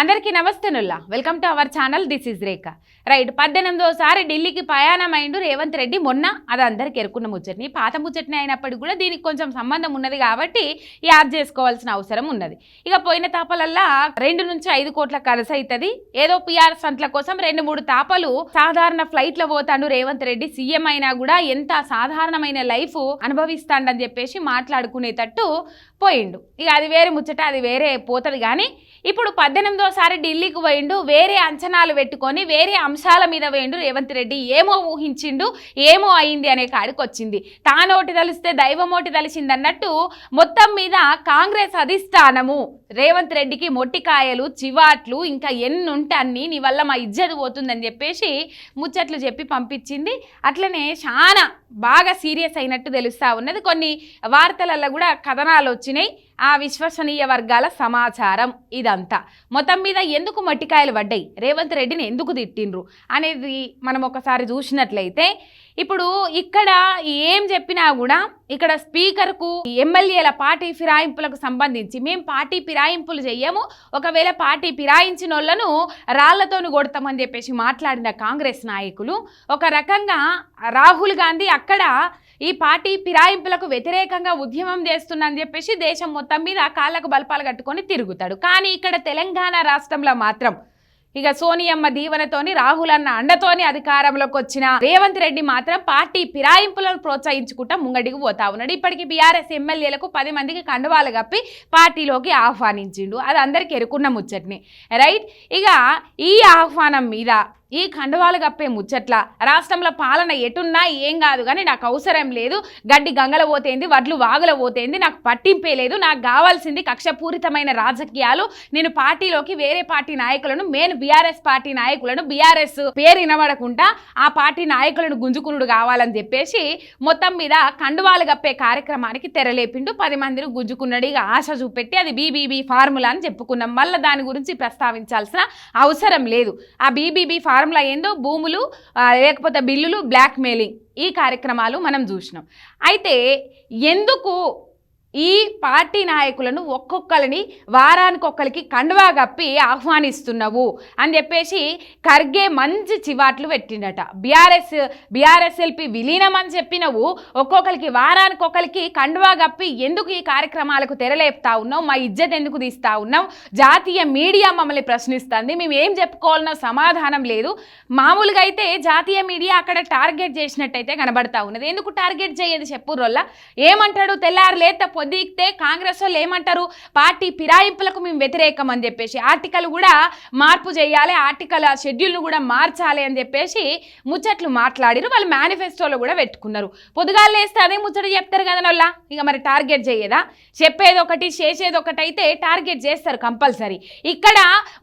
అందరికీ నమస్తేనుల్లా welcome to our channel this is Rekha right పద్దెనిమిదోసారి ఢిల్లీకి ప్రయాణం రేవంత్ రెడ్డి. మొన్న అది అందరికి ఎరుకున్న ముచ్చట్ని పాత ముచ్చట్ని అయినప్పటికీ కూడా దీనికి కొంచెం సంబంధం ఉన్నది కాబట్టి యాద్ చేసుకోవాల్సిన అవసరం ఉన్నది. ఇక పోయిన తాపలల్లా రెండు నుంచి ఐదు కోట్ల ఖర్చు అవుతుంది ఏదో పిఆర్ సంట్ల కోసం రెండు మూడు తాపలు సాధారణ ఫ్లైట్లో పోతాడు రేవంత్ రెడ్డి. సీఎం అయినా కూడా ఎంత సాధారణమైన లైఫ్ అనుభవిస్తాడని చెప్పేసి మాట్లాడుకునేటట్టు పోయిండు. ఇక అది వేరే ముచ్చట అది వేరే పోతుంది కానీ ఇప్పుడు మరోసారి ఢిల్లీకి పోయిండు వేరే అంచనాలు పెట్టుకొని వేరే అంశాల మీద పోయిండు రేవంత్ రెడ్డి. ఏమో ఊహించిండు ఏమో అయింది అనే కాడికి వచ్చింది. తానోటి తలిస్తే దైవమోటి తలిసింది అన్నట్టు మొత్తం మీద కాంగ్రెస్ అధిష్టానము రేవంత్ రెడ్డికి మొట్టికాయలు చివాట్లు ఇంకా ఎన్ని ఉంటే అన్ని నీ వల్ల మా ఇజ్జత్ పోతుందని చెప్పేసి ముచ్చట్లు చెప్పి పంపించింది. అట్లనే చాలా బాగా సీరియస్ అయినట్టు తెలుస్తూ ఉన్నది. కొన్ని వార్తలలో కూడా కథనాలు వచ్చినాయి. ఆ విశ్వసనీయ వర్గాల సమాచారం ఇదంతా. మొత్తం మీద ఎందుకు మట్టికాయలు పడ్డాయి? రేవంత్ రెడ్డిని ఎందుకు తిట్టిండ్రు? అనేది మనం ఒకసారి చూసినట్లయితే ఇప్పుడు ఇక్కడ ఏం చెప్పినా కూడా ఇక్కడ స్పీకర్కు ఎమ్మెల్యేల పార్టీ ఫిరాయింపులకు సంబంధించి మేము పార్టీ ఫిరాయింపులు చెయ్యము. ఒకవేళ పార్టీ ఫిరాయించిన వాళ్ళను రాళ్ళతోని కొడతామని చెప్పేసి మాట్లాడిన కాంగ్రెస్ నాయకులు ఒక రకంగా రాహుల్ గాంధీ అక్కడ ఈ పార్టీ ఫిరాయింపులకు వ్యతిరేకంగా ఉద్యమం చేస్తుందని చెప్పేసి దేశం మొత్తం మీద కాళ్ళకు బల్పాలు కట్టుకొని తిరుగుతాడు. కానీ ఇక్కడ తెలంగాణ రాష్ట్రంలో మాత్రం ఇక సోనియమ్మ దీవెనతోని రాహుల్ అన్న అండతోని అధికారంలోకి వచ్చిన రేవంత్ రెడ్డి మాత్రం పార్టీ ఫిరాయింపులను ప్రోత్సహించుకుంటా ముంగడికి పోతా ఉన్నాడు. ఇప్పటికి బీఆర్ఎస్ ఎమ్మెల్యేలకు పది మందికి కండువాలు కప్పి పార్టీలోకి ఆహ్వానించిండు. అది అందరికి ఎరుకున్న ముచ్చట్ని. రైట్? ఇక ఈ ఆహ్వానం మీద ఈ ఖండవాలు గప్పే ముచ్చట్ల. రాష్ట్రంలో పాలన ఎటున్నా ఏం కాదు కానీ నాకు అవసరం లేదు. గడ్డి గంగల పోతేంది వడ్లు వాగుల పోతేంది నాకు పట్టింపే లేదు. నాకు కావాల్సింది కక్షపూరితమైన రాజకీయాలు. నేను పార్టీలోకి వేరే పార్టీ నాయకులను మెయిన్ బీఆర్ఎస్ పార్టీ నాయకులను బీఆర్ఎస్ పేరు వినబడకుండా ఆ పార్టీ నాయకులను గుంజుకునుడు కావాలని చెప్పేసి మొత్తం మీద కండువాలు గప్పే కార్యక్రమానికి తెరలేపిండు. పది మందిని గుంజుకున్నాడు. ఇక ఆశ చూపెట్టి అది బీబీబీ ఫార్ములా అని చెప్పుకున్నాం. మళ్ళీ దాని గురించి ప్రస్తావించాల్సిన అవసరం లేదు. ఆ బీబీబీ ఫార్ములా ఏందో భూములు లేకపోతే బిల్లులు బ్లాక్ మెయిలింగ్ ఈ కార్యక్రమాలు మనం చూసినాం. అయితే ఎందుకు ఈ పార్టీ నాయకులను ఒక్కొక్కరిని వారానికి ఒక్కరికి కండువా కప్పి ఆహ్వానిస్తున్నావు అని చెప్పేసి ఖర్గే మంచి చివాట్లు పెట్టిండట. బీఆర్ఎస్ బీఆర్ఎస్ఎల్పి విలీనం అని చెప్పినవు ఒక్కొక్కరికి వారానికి ఒక్కరికి కండువా కప్పి ఎందుకు ఈ కార్యక్రమాలకు తెరలేపుతా ఉన్నావు? మా ఇజ్జత్ ఎందుకు తీస్తా ఉన్నాం జాతీయ మీడియా మమ్మల్ని ప్రశ్నిస్తుంది. మేము ఏం చెప్పుకోవాలన్న సమాధానం లేదు. మామూలుగా అయితే జాతీయ మీడియా అక్కడ టార్గెట్ చేసినట్టయితే కనబడతా ఉన్నది. ఎందుకు టార్గెట్ చేయదు చెప్పురోల్ల ఏమంటాడు? తెల్లారు లేత పొద్దుగితే కాంగ్రెస్ వాళ్ళు ఏమంటారు? పార్టీ ఫిరాయింపులకు మేము వ్యతిరేకం అని చెప్పేసి ఆర్టికల్ కూడా మార్పు చేయాలి ఆర్టికల్ ఆ షెడ్యూల్ను కూడా మార్చాలి అని చెప్పేసి ముచ్చట్లు మాట్లాడిరు. వాళ్ళు మేనిఫెస్టోలో కూడా పెట్టుకున్నారు. పొద్దుగాలు వేస్తే అదే ముచ్చట చెప్తారు కదా వాళ్ళ ఇక మరి టార్గెట్ చేయదా? చెప్పేది ఒకటి చేసేది ఒకటి అయితే టార్గెట్ చేస్తారు కంపల్సరీ ఇక్కడ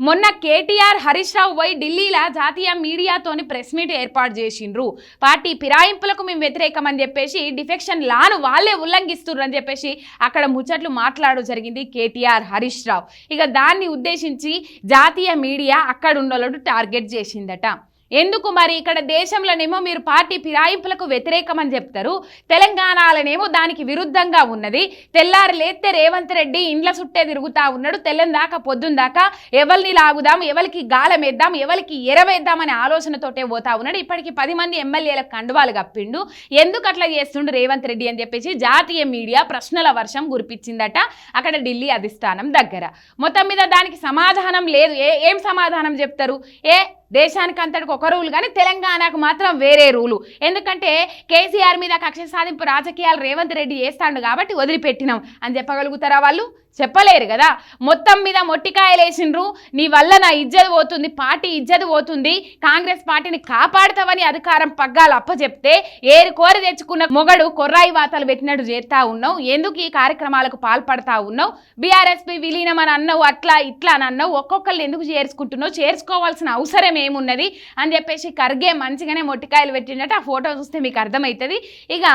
మొన్న కేటీఆర్ హరీష్ రావు పోయి ఢిల్లీలో జాతీయ మీడియాతోని ప్రెస్ మీట్ ఏర్పాటు చేసిండ్రు. పార్టీ ఫిరాయింపులకు మేము వ్యతిరేకం అని చెప్పేసి డిఫెక్షన్ లాను వాళ్ళే ఉల్లంఘిస్తున్నారు అని చెప్పేసి అక్కడ ముచ్చట్లు మాట్లాడు జరిగింది కేటీఆర్ హరీష్ రావు. ఇక దాన్ని ఉద్దేశించి జాతీయ మీడియా అక్కడ ఉన్నోళ్ళు టార్గెట్ చేసిందట. ఎందుకు మరి ఇక్కడ దేశంలోనేమో మీరు పార్టీ ఫిరాయింపులకు వ్యతిరేకం అని చెప్తారు తెలంగాణలోనేమో దానికి విరుద్ధంగా ఉన్నది తెల్లారి లేస్తే రేవంత్ రెడ్డి ఇండ్ల చుట్టే తిరుగుతా ఉన్నాడు తెల్లని దాకా పొద్దున్న దాకా ఎవరిని లాగుదాం ఎవరికి గాలం వేద్దాం ఎవరికి ఎరవేద్దాం అనే ఆలోచనతోటే పోతా ఉన్నాడు. ఇప్పటికి పది మంది ఎమ్మెల్యేలకు కండువాలు కప్పిండు. ఎందుకు అట్లా చేస్తుండు రేవంత్ రెడ్డి అని చెప్పేసి జాతీయ మీడియా ప్రశ్నల వర్షం గురిపించిందట అక్కడ ఢిల్లీ అధిష్టానం దగ్గర. మొత్తం మీద దానికి సమాధానం లేదు. ఏ ఏం సమాధానం చెప్తారు? ఏ దేశానికి అంతటికి ఒక రూల్ కానీ తెలంగాణకు మాత్రం వేరే రూలు. ఎందుకంటే కేసీఆర్ మీద కక్ష సాధింపు రాజకీయాలు రేవంత్ రెడ్డి చేస్తాడు కాబట్టి వదిలిపెట్టినాం. అని చెప్పగలుగుతారా వాళ్ళు? చెప్పలేరు కదా. మొత్తం మీద మొట్టికాయలు నీ వల్ల నా ఇజ్జత్ పోతుంది పార్టీ ఇజ్జత్ పోతుంది. కాంగ్రెస్ పార్టీని కాపాడుతావని అధికారం పగ్గాలు అప్పచెప్తే ఏరు కోరి తెచ్చుకున్న మొగడు కొర్రాయి వాతలు పెట్టినట్టు చేస్తా ఉన్నావు. ఎందుకు ఈ కార్యక్రమాలకు పాల్పడతా ఉన్నావు? బీఆర్ఎస్పీ విలీనం అని అన్నావు అట్లా ఇట్లా అని అన్నావు. ఒక్కొక్కరిని ఎందుకు చేర్చుకుంటున్నావు? చేర్చుకోవాల్సిన అవసరం ఏమున్నది అని చెప్పేసి కర్గే మంచిగానే మొట్టికాయలు పెట్టిండట. ఆ ఫోటో చూస్తే మీకు అర్థమవుతుంది ఇక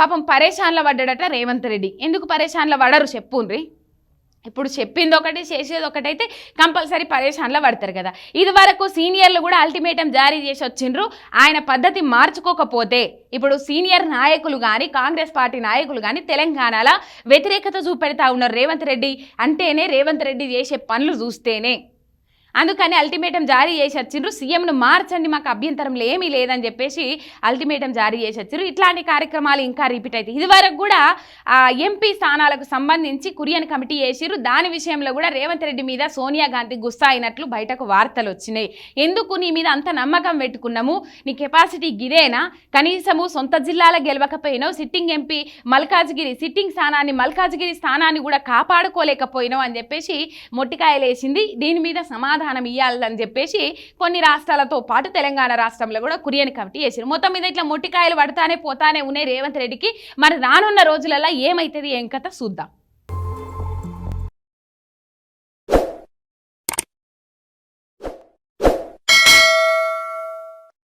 పాపం పరేషాన్లో పడ్డాడట రేవంత్ రెడ్డి. ఎందుకు పరేషాన్లో పడరు చెప్పుండ్రి? ఇప్పుడు చెప్పింది ఒకటి చేసేది ఒకటైతే కంపల్సరీ పరేషాన్లో పడతారు కదా. ఇది వరకు సీనియర్లు కూడా అల్టిమేటం జారీ చేసి వచ్చిండ్రు. ఆయన పద్ధతి మార్చుకోకపోతే ఇప్పుడు సీనియర్ నాయకులు కానీ కాంగ్రెస్ పార్టీ నాయకులు కానీ తెలంగాణలో వ్యతిరేకత చూపెడతా ఉన్నారు రేవంత్ రెడ్డి. అంటేనే రేవంత్ రెడ్డి చేసే పనులు చూస్తేనే. అందుకని అల్టిమేటం జారీ చేసి వచ్చిండ్రు. సీఎంను మార్చండి మాకు అభ్యంతరంలో ఏమీ లేదని చెప్పేసి అల్టిమేటం జారీ చేసి వచ్చిండ్రు ఇట్లాంటి కార్యక్రమాలు ఇంకా రిపీట్ అవుతాయి ఇదివరకు కూడా ఆ, ఎంపీ స్థానాలకు సంబంధించి కురియన్ కమిటీ చేసిర్రు దాని విషయంలో కూడా రేవంత్ రెడ్డి మీద సోనియా గాంధీ గుస్సా అయినట్లు బయటకు వార్తలు వచ్చినాయి. ఎందుకు నీ మీద అంత నమ్మకం పెట్టుకున్నాము? నీ కెపాసిటీ గిదేనా? కనీసము సొంత జిల్లాల గెలవకపోయినావు. సిట్టింగ్ ఎంపీ మల్కాజ్గిరి సిట్టింగ్ స్థానాన్ని మల్కాజ్గిరి స్థానాన్ని కూడా కాపాడుకోలేకపోయినావు అని చెప్పేసి మొట్టికాయలేసింది. దీని మీద సమాధానం ఇవ్వాలని చెప్పేసి కొన్ని రాష్ట్రాలతో పాటు తెలంగాణ రాష్ట్రంలో కూడా కురియన్ కమిటీ చేసారు మొత్తం మీద ఇట్లా మొట్టికాయలు పడతానే పోతానే ఉన్నాయి రేవంత్ రెడ్డికి. మరి రానున్న రోజులలో ఏమైతుంది ఏం కథ చూద్దాం.